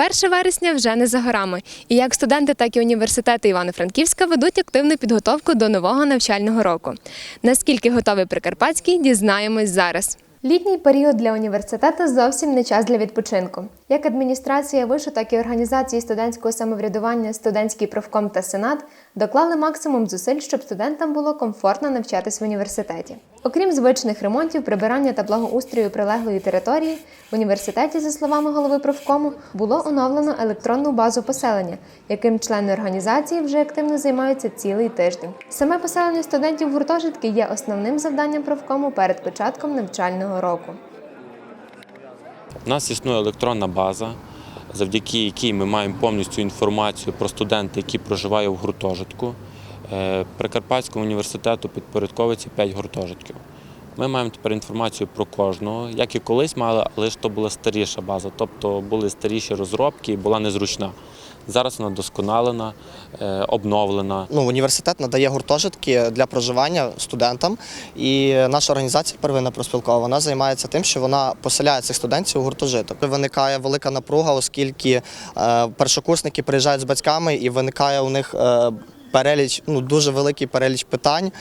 1 вересня вже не за горами. І як студенти, так і університети Івано-Франківська ведуть активну підготовку до нового навчального року. Наскільки готовий Прикарпатський, дізнаємось зараз. Літній період для університету зовсім не час для відпочинку. Як адміністрація вишу, так і організації студентського самоврядування, студентський профком та сенат доклали максимум зусиль, щоб студентам було комфортно навчатись в університеті. Окрім звичних ремонтів, прибирання та благоустрою прилеглої території, в університеті, за словами голови профкому, було оновлено електронну базу поселення, яким члени організації вже активно займаються цілий тиждень. Саме поселення студентів в гуртожитки є основним завданням профкому перед початком навчального року. У нас існує електронна база, завдяки якій ми маємо повністю інформацію про студента, які проживають в гуртожитку. Е, Прикарпатському університету підпорядковується 5 гуртожитків. Ми маємо тепер інформацію про кожного, як і колись мали, але ж то була старіша база, тобто були старіші розробки і була незручна. Зараз вона досконалена, е, обновлена. Ну, університет надає гуртожитки для проживання студентам, і наша організація первинна проспілкова вона займається тим, що вона поселяє цих студентів у гуртожиток. Виникає велика напруга, оскільки е, першокурсники приїжджають з батьками, і виникає у них е, переліч, ну дуже великий переліч питань.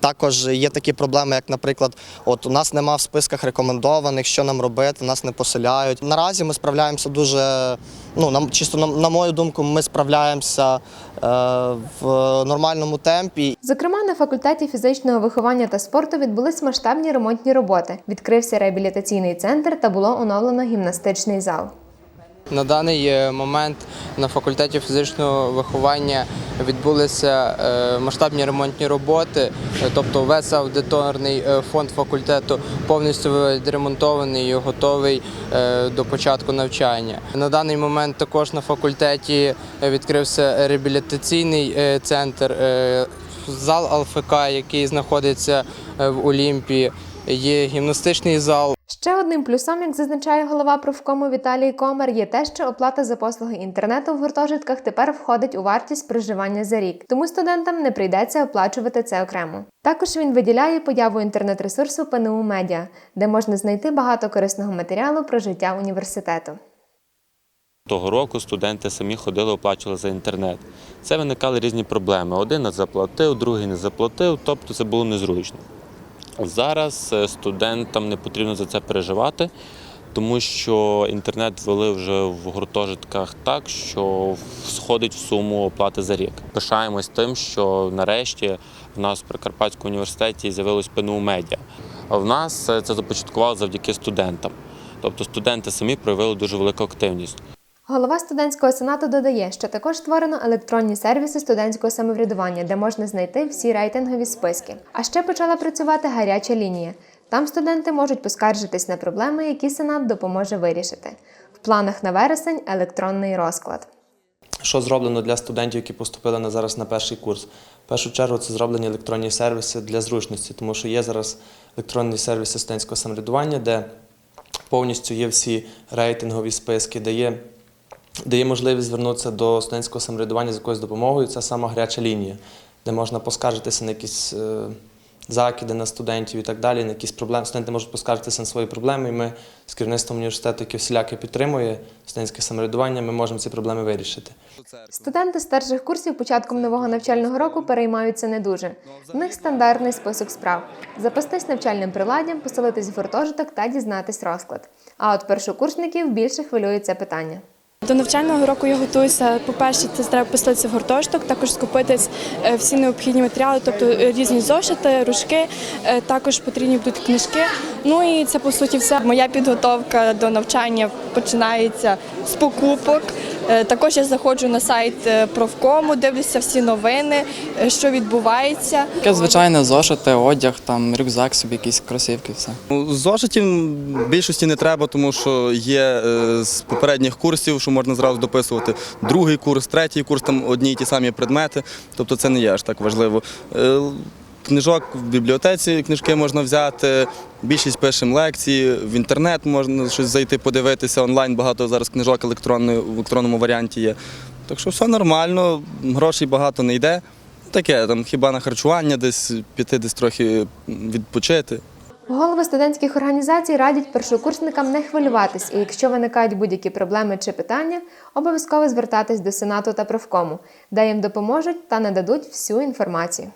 Також є такі проблеми, як, наприклад, от у нас нема в списках рекомендованих, що нам робити, нас не поселяють. Наразі ми справляємося дуже, ну на чисто на, на мою думку, ми справляємося е, в нормальному темпі. Зокрема, на факультеті фізичного виховання та спорту відбулись масштабні ремонтні роботи. Відкрився реабілітаційний центр та було оновлено гімнастичний зал. На даний е, момент на факультеті фізичного виховання відбулися е, масштабні ремонтні роботи, е, тобто весь аудиторний фонд факультету повністю відремонтований і готовий до початку навчання. На даний момент також на факультеті відкрився реабілітаційний центр, зал АЛФК, який знаходиться в Олімпії, є гімнастичний зал. Ще одним плюсом, як зазначає голова профкому Віталій Комар, є те, що оплата за послуги інтернету в гуртожитках тепер входить у вартість проживання за рік, тому студентам не прийдеться оплачувати це окремо. Також він виділяє появу інтернет-ресурсу ПНУ Медіа, де можна знайти багато корисного матеріалу про життя університету. Того року студенти самі ходили, оплачували за інтернет. Це виникали різні проблеми. Один не заплатив, другий не заплатив, тобто це було незручно. Зараз е, студентам не потрібно за це переживати, тому що інтернет ввели вже в гуртожитках так, що сходить в суму оплати за рік. Пишаємось тим, що нарешті в нас в Прикарпатському університеті з'явилось ПНУ медіа. А в нас е, це започаткувало завдяки студентам. Тобто студенти самі проявили дуже велику активність. Голова студентського сенату додає, що також створено електронні сервіси студентського самоврядування, де можна знайти всі рейтингові списки. А ще почала працювати гаряча лінія. Там студенти можуть поскаржитись на проблеми, які сенат допоможе вирішити. В планах на вересень електронний розклад. Що зроблено для студентів, які поступили на зараз на перший курс? В першу чергу це зроблені електронні сервіси для зручності, тому що є зараз електронні сервіси студентського самоврядування, де повністю є всі рейтингові списки, де є, де є можливість звернутися до студентського самоврядування з якоюсь допомогою. Це сама гаряча лінія, де можна поскаржитися на якісь е, закиди на студентів і так далі, на якісь проблеми. Студенти можуть поскаржитися на свої проблеми, і ми з керівництвом університету, яке всіляки підтримує студентське самоврядування, ми можемо ці проблеми вирішити. Студенти старших курсів початком нового навчального року переймаються не дуже. В них стандартний список справ: запастись навчальним приладдям, поселитись в гуртожиток та дізнатись розклад. А от першокурсників більше хвилює це питання. До навчального року я готуюся. По-перше, це треба поселитися в гуртожиток, також скупитись е, всі необхідні матеріали, тобто е, різні зошити, рушки, е, також потрібні будуть книжки. Ну і це по суті все. Моя підготовка до навчання починається з покупок. Е, Також я заходжу на сайт е, профкому, дивлюся всі новини, е, що відбувається. Таке звичайне зошити, одяг, там рюкзак собі, якісь кросівки, все. Ну, Зошитів більшості не треба, тому що є з попередніх курсів, що можна зразу дописувати другий курс, третій курс, там одні й ті самі предмети. Тобто це не є аж так важливо. Книжок в бібліотеці книжки можна взяти. Більшість пишемо лекції, в інтернет можна щось зайти, подивитися онлайн. Багато зараз книжок електронної в електронному варіанті є. Так що все нормально, грошей багато не йде. Таке там хіба на харчування, десь піти, десь трохи відпочити. Голови студентських організацій радять першокурсникам не хвилюватись, і якщо виникають будь-які проблеми чи питання, обов'язково звертатись до сенату та профкому, де їм допоможуть та нададуть всю інформацію.